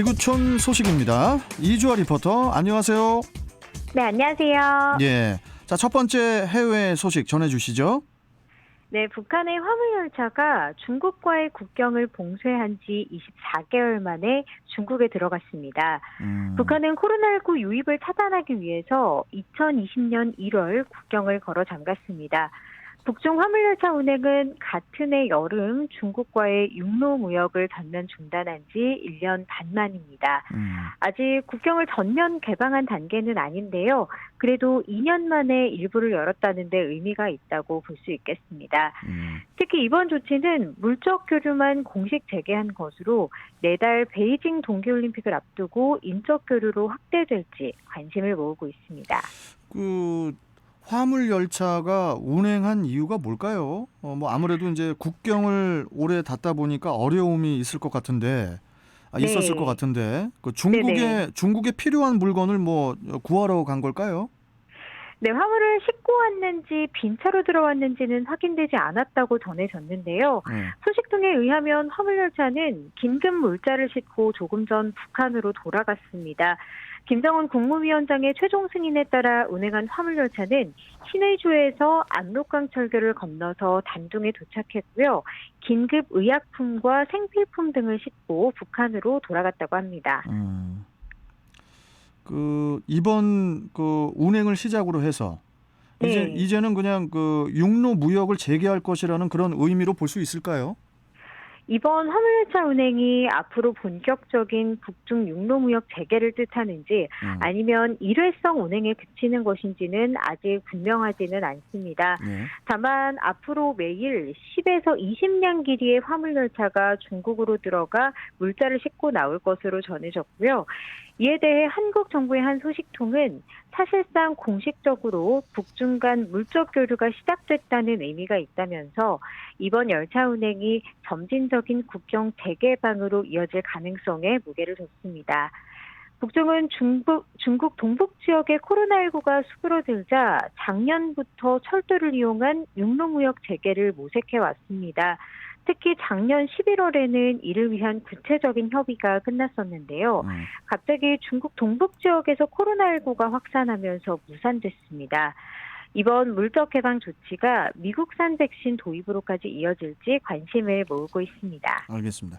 지구촌 소식입니다. 이주아 리포터, 안녕하세요. 네, 안녕하세요. 예. 자, 첫 번째 해외 소식 전해주시죠. 네, 북한의 화물열차가 중국과의 국경을 봉쇄한 지 24개월 만에 중국에 들어갔습니다. 음, 북한은 코로나19 유입을 차단하기 위해서 2020년 1월 국경을 걸어 잠갔습니다. 북중 화물열차 운행은 같은 해 여름 중국과의 육로 무역을 전면 중단한 지 1년 반 만입니다. 음, 아직 국경을 전면 개방한 단계는 아닌데요. 그래도 2년 만에 일부를 열었다는 데 의미가 있다고 볼 수 있겠습니다. 음. 특히 이번 조치는 물적 교류만 공식 재개한 것으로 내달 베이징 동계올림픽을 앞두고 인적 교류로 확대될지 관심을 모으고 있습니다. 그 화물 열차가 운행한 이유가 뭘까요? 어, 뭐 아무래도 이제 국경을 오래 닫다 보니까 어려움이 있을 것 같은데 아, 네. 있었을 것 같은데 그 중국에 네네. 중국에 필요한 물건을 뭐 구하러 간 걸까요? 네, 화물을 싣고 왔는지 빈차로 들어왔는지는 확인되지 않았다고 전해졌는데요. 네. 소식 등에 의하면 화물열차는 긴급 물자를 싣고 조금 전 북한으로 돌아갔습니다. 김정은 국무위원장의 최종 승인에 따라 운행한 화물열차는 신의주에서 압록강 철교를 건너서 단둥에 도착했고요. 긴급 의약품과 생필품 등을 싣고 북한으로 돌아갔다고 합니다. 음. 그 이번 그 운행을 시작으로 해서 이제 네. 이제는 그냥 그 육로 무역을 재개할 것이라는 그런 의미로 볼 수 있을까요? 이번 화물열차 운행이 앞으로 본격적인 북중 육로무역 재개를 뜻하는지 음. 아니면 일회성 운행에 그치는 것인지는 아직 분명하지는 않습니다. 네. 다만 앞으로 매일 10에서 20량 길이의 화물열차가 중국으로 들어가 물자를 싣고 나올 것으로 전해졌고요. 이에 대해 한국 정부의 한 소식통은 사실상 공식적으로 북중 간 물적 교류가 시작됐다는 의미가 있다면서 이번 열차 운행이 점진적인 국경 재개방으로 이어질 가능성에 무게를 뒀습니다. 북중은 중국, 중국 동북 지역의 코로나19가 수그러들자 작년부터 철도를 이용한 육로무역 재개를 모색해 왔습니다. 특히 작년 11월에는 이를 위한 구체적인 협의가 끝났었는데요. 음. 갑자기 중국 동북 지역에서 코로나19가 확산하면서 무산됐습니다. 이번 물적 개방 조치가 미국산 백신 도입으로까지 이어질지 관심을 모으고 있습니다. 알겠습니다.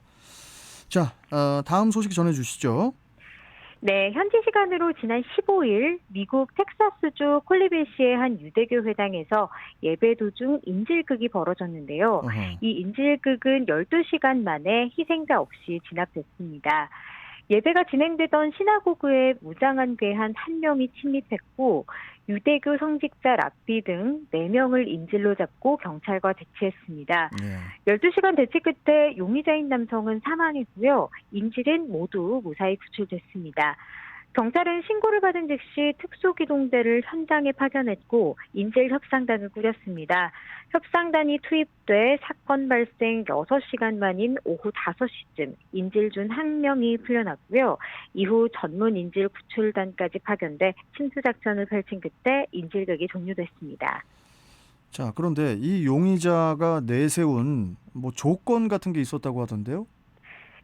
자, 어, 다음 소식 전해 주시죠. 네, 현지 시간으로 지난 15일 미국 텍사스주 콜리빌시의 한 유대교 회당에서 예배 도중 인질극이 벌어졌는데요. 어허. 이 인질극은 12시간 만에 희생자 없이 진압됐습니다. 예배가 진행되던 시나고그에 무장한 괴한 한 명이 침입했고 유대교 성직자 랍비 등 4명을 인질로 잡고 경찰과 대치했습니다. 예. 12시간 대치 끝에 용의자인 남성은 사망했고요. 인질은 모두 무사히 구출됐습니다. 경찰은 신고를 받은 즉시 특수기동대를 현장에 파견했고 인질 협상단을 꾸렸습니다. 협상단이 투입돼 사건 발생 6시간 만인 오후 5시쯤 인질 중 한 명이 풀려났고요. 이후 전문 인질 구출단까지 파견돼 침투작전을 펼친 끝에 인질극이 종료됐습니다. 자, 그런데 이 용의자가 내세운 뭐 조건 같은 게 있었다고 하던데요?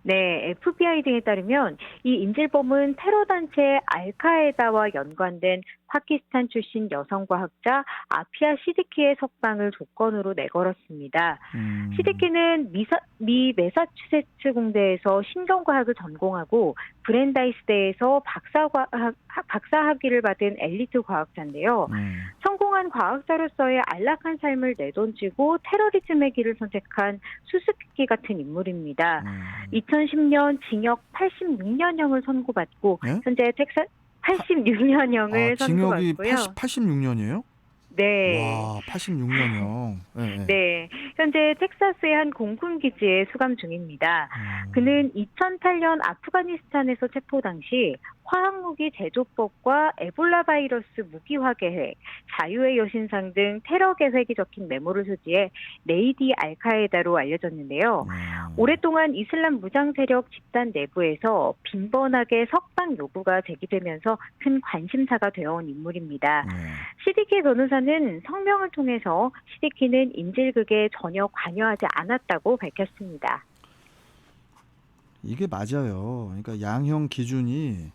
네, FBI 등에 따르면 이 인질범은 테러 단체 알카에다와 연관된 파키스탄 출신 여성 과학자 아피아 시디키의 석방을 조건으로 내걸었습니다. 음. 시디키는 미사, 미 매사추세츠 공대에서 신경과학을 전공하고 브랜다이스 대에서 박사과학, 박사학위를 받은 엘리트 과학자인데요. 음. 성공한 과학자로서의 안락한 삶을 내던지고 테러리즘의 길을 선택한 수수께끼 같은 인물입니다. 음. 2010년 징역 86년형을 선고받고 예? 현재 텍사 86년형을 아, 징역이 선고받고요. 80, 86년이에요? 네. 와, 86년형. 네. 네. 현재 텍사스의 한 공군 기지에 수감 중입니다. 음. 그는 2008년 아프가니스탄에서 체포 당시 화학무기 제조법과 에볼라 바이러스 무기화 계획, 자유의 여신상 등 테러 계획이 적힌 메모를 소지해 레이디 알카에다로 알려졌는데요. 음. 오랫동안 이슬람 무장 세력 집단 내부에서 빈번하게 석방 요구가 제기되면서 큰 관심사가 되어온 인물입니다. 네. 시디키 변호사는 성명을 통해서 시디키는 인질극에 전혀 관여하지 않았다고 밝혔습니다. 이게 맞아요. 그러니까 양형 기준이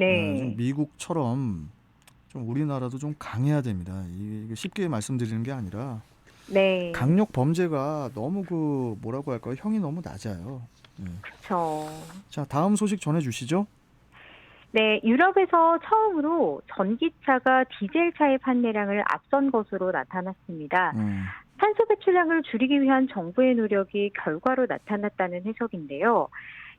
네. 어, 좀 미국처럼 좀 우리나라도 좀 강해야 됩니다. 이게 쉽게 말씀드리는 게 아니라 네. 강력 범죄가 너무 그 뭐라고 할까요? 형이 너무 낮아요. 네. 그렇죠. 자, 다음 소식 전해 주시죠. 네, 유럽에서 처음으로 전기차가 디젤차의 판매량을 앞선 것으로 나타났습니다. 음. 탄소 배출량을 줄이기 위한 정부의 노력이 결과로 나타났다는 해석인데요.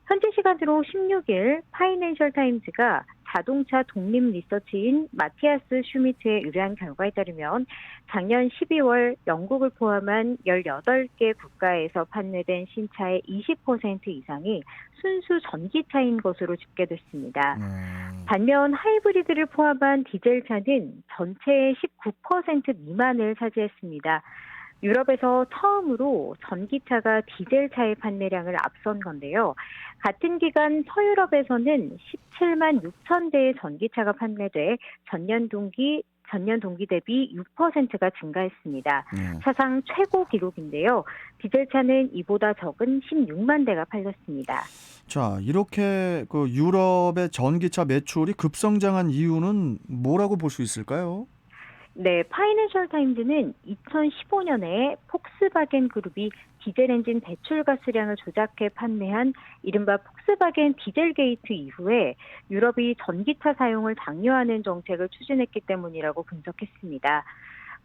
현지 시간으로 16일 파이낸셜 타임즈가 자동차 독립 리서치인 마티아스 슈미트에 의뢰한 결과에 따르면 작년 12월 영국을 포함한 18개 국가에서 판매된 신차의 20% 이상이 순수 전기차인 것으로 집계됐습니다. 음. 반면 하이브리드를 포함한 디젤차는 전체의 19% 미만을 차지했습니다. 유럽에서 처음으로 전기차가 디젤차의 판매량을 앞선 건데요. 같은 기간 서유럽에서는 17만 6천 대의 전기차가 판매돼 전년 동기 전년 동기 대비 6%가 증가했습니다. 네. 사상 최고 기록인데요. 디젤차는 이보다 적은 16만 대가 팔렸습니다. 자, 이렇게 그 유럽의 전기차 매출이 급성장한 이유는 뭐라고 볼 수 있을까요? 네, 파이낸셜 타임즈는 2015년에 폭스바겐 그룹이 디젤 엔진 배출 가스량을 조작해 판매한 이른바 폭스바겐 디젤 게이트 이후에 유럽이 전기차 사용을 장려하는 정책을 추진했기 때문이라고 분석했습니다.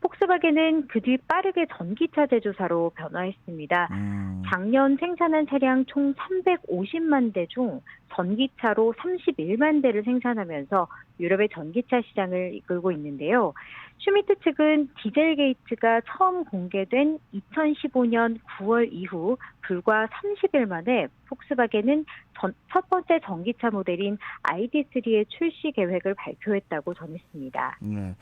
폭스바겐은 그 뒤 빠르게 전기차 제조사로 변화했습니다. 음. 작년 생산한 차량 총 350만 대 중 전기차로 31만 대를 생산하면서 유럽의 전기차 시장을 이끌고 있는데요. 슈미트 측은 디젤 게이트가 처음 공개된 2015년 9월 이후 불과 30일 만에 폭스바겐은 전- 첫 번째 전기차 모델인 ID3의 출시 계획을 발표했다고 전했습니다. 네.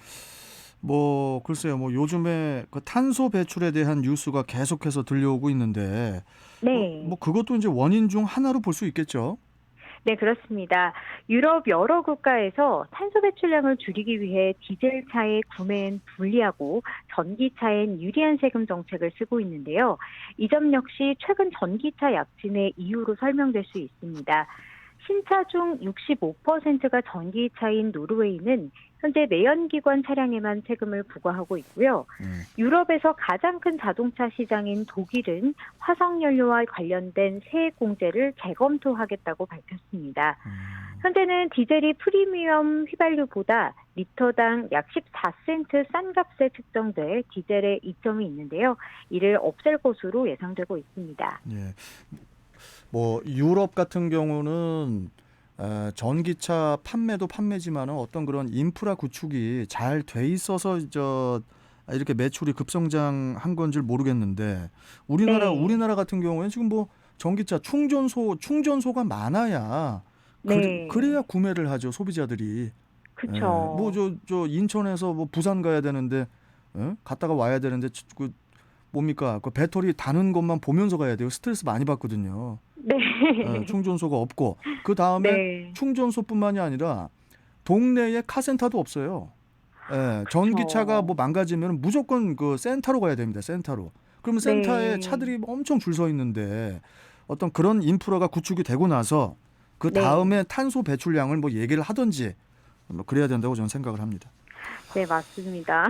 뭐 글쎄요. 뭐 요즘에 그 탄소 배출에 대한 뉴스가 계속해서 들려오고 있는데 네. 뭐, 뭐 그것도 이제 원인 중 하나로 볼 수 있겠죠. 네, 그렇습니다. 유럽 여러 국가에서 탄소 배출량을 줄이기 위해 디젤 차의 구매엔 불리하고 전기차엔 유리한 세금 정책을 쓰고 있는데요. 이 점 역시 최근 전기차 약진의 이유로 설명될 수 있습니다. 신차 중 65%가 전기차인 노르웨이는 현재 내연기관 차량에만 세금을 부과하고 있고요. 음. 유럽에서 가장 큰 자동차 시장인 독일은 화석연료와 관련된 세액 공제를 재검토하겠다고 밝혔습니다. 음. 현재는 디젤이 프리미엄 휘발유보다 리터당 약 14센트 싼 값에 측정돼 디젤의 이점이 있는데요. 이를 없앨 것으로 예상되고 있습니다. 예. 뭐 유럽 같은 경우는 에, 전기차 판매도 판매지만은 어떤 그런 인프라 구축이 잘 돼 있어서 저 이렇게 매출이 급성장한 건지 모르겠는데 우리나라 네. 우리나라 같은 경우에는 지금 뭐 전기차 충전소 충전소가 많아야 네. 그, 래야 구매를 하죠 소비자들이. 그렇죠. 뭐저 저 인천에서 뭐 부산 가야 되는데 예? 갔다가 와야 되는데 그 뭡니까 그 배터리 다는 것만 보면서 가야 돼요 스트레스 많이 받거든요. 네. 예, 충전소가 없고 그 다음에 네. 충전소뿐만이 아니라 동네에 카센터도 없어요. 예, 전기차가 뭐 망가지면 무조건 그 센터로 가야 됩니다. 센터로. 그러면 센터에 네. 차들이 엄청 줄 서 있는데 어떤 그런 인프라가 구축이 되고 나서 그 네. 다음에 탄소 배출량을 뭐 얘기를 하든지 뭐 그래야 된다고 저는 생각을 합니다. 네, 맞습니다.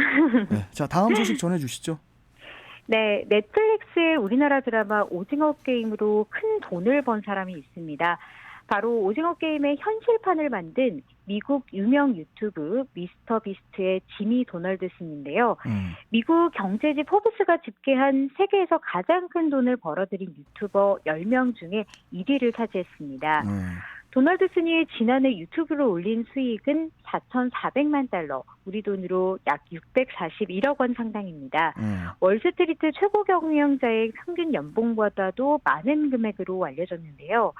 네. 자 다음 소식 전해 주시죠. 네, 넷플릭스의 우리나라 드라마 오징어 게임으로 큰 돈을 번 사람이 있습니다. 바로 오징어 게임의 현실판을 만든 미국 유명 유튜브 미스터 비스트의 지미 도널드슨인데요. 음. 미국 경제지 포브스가 집계한 세계에서 가장 큰 돈을 벌어들인 유튜버 10명 중에 1위를 차지했습니다. 네. 도널드슨이 지난해 유튜브로 올린 수익은 4,400만 달러, 우리 돈으로 약 641억 원 상당입니다. 네. 월스트리트 최고 경영자의 평균 연봉보다도 많은 금액으로 알려졌는데요.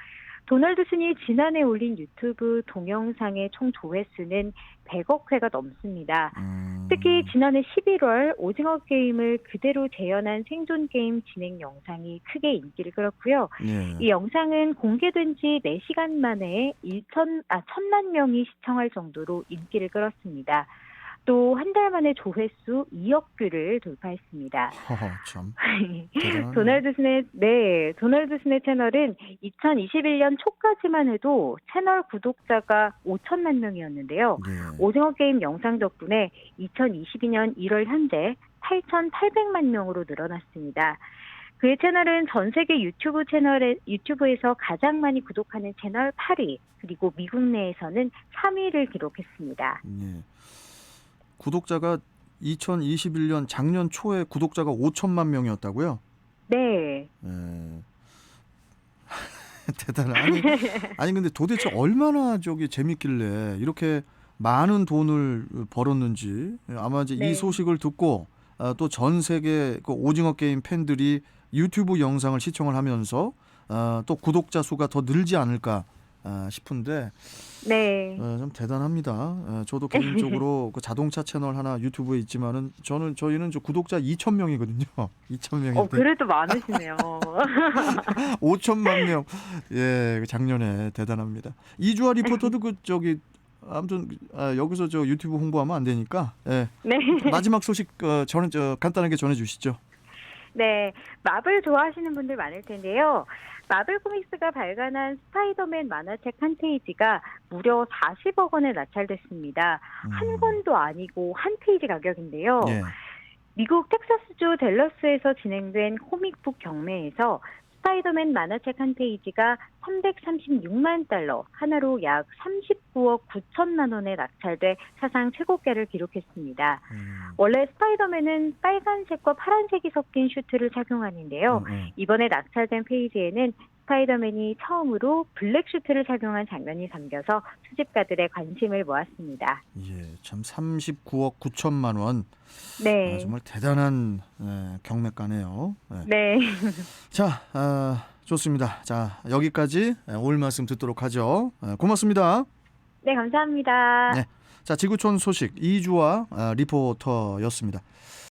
도널드슨이 지난해 올린 유튜브 동영상의 총 조회수는 100억 회가 넘습니다. 음. 특히 지난해 11월 오징어 게임을 그대로 재현한 생존 게임 진행 영상이 크게 인기를 끌었고요. 예. 이 영상은 공개된 지 4시간 만에 1천, 아, 천만 명이 시청할 정도로 인기를 끌었습니다. 또 한 달 만에 조회수 2억 뷰를 돌파했습니다. 허허 참. 도널드 스네 네 도널드 스네 채널은 2021년 초까지만 해도 채널 구독자가 5천만 명이었는데요. 예. 오징어 게임 영상 덕분에 2022년 1월 현재 8,800만 명으로 늘어났습니다. 그의 채널은 전 세계 유튜브 채널에 유튜브에서 가장 많이 구독하는 채널 8위, 그리고 미국 내에서는 3위를 기록했습니다. 예. 구독자가 2021년 작년 초에 구독자가 5천만 명이었다고요? 네. 예. 대단해. 아니, 아니 근데 도대체 얼마나 저기 재밌길래 이렇게 많은 돈을 벌었는지 아마 이제 네. 이 소식을 듣고 또전 세계 그 오징어 게임 팬들이 유튜브 영상을 시청을 하면서 아, 또 구독자 수가 더 늘지 않을까 아, 싶은데 네. 어, 좀 대단합니다. 어, 저도 개인적으로 그 자동차 채널 하나 유튜브에 있지만은 저는 저희는 저 구독자 2천 명이거든요. 2천 명인데 어, 그래도 많으시네요. 5천만 명. 예, 그 작년에 대단합니다. 이주아 리포터도 그 저기 아무튼 아, 여기서 저 유튜브 홍보하면 안 되니까 예. 네. 마지막 소식 어, 전해 저 간단하게 전해 주시죠. 네, 마블 좋아하시는 분들 많을 텐데요. 마블 코믹스가 발간한 스파이더맨 만화책 한 페이지가 무려 40억 원에 낙찰됐습니다. 음, 한 권도 아니고 한 페이지 가격인데요. 예. 미국 텍사스주 댈러스에서 진행된 코믹북 경매에서 스파이더맨 만화책 한 페이지가 336만 달러, 하나로 약 39억 9천만 원에 낙찰돼 사상 최고가를 기록했습니다. 음, 원래 스파이더맨은 빨간색과 파란색이 섞인 슈트를 착용하는데요. 음, 음. 이번에 낙찰된 페이지에는 스파이더맨이 처음으로 블랙 슈트를 착용한 장면이 담겨서 수집가들의 관심을 모았습니다. 예, 참 39억 9천만 원. 네. 아, 정말 대단한 예, 경매가네요. 예. 네. 자, 아, 좋습니다. 자, 여기까지 예, 오늘 말씀 듣도록 하죠. 예, 고맙습니다. 네, 감사합니다. 네. 자, 지구촌 소식 이주아 아, 리포터였습니다.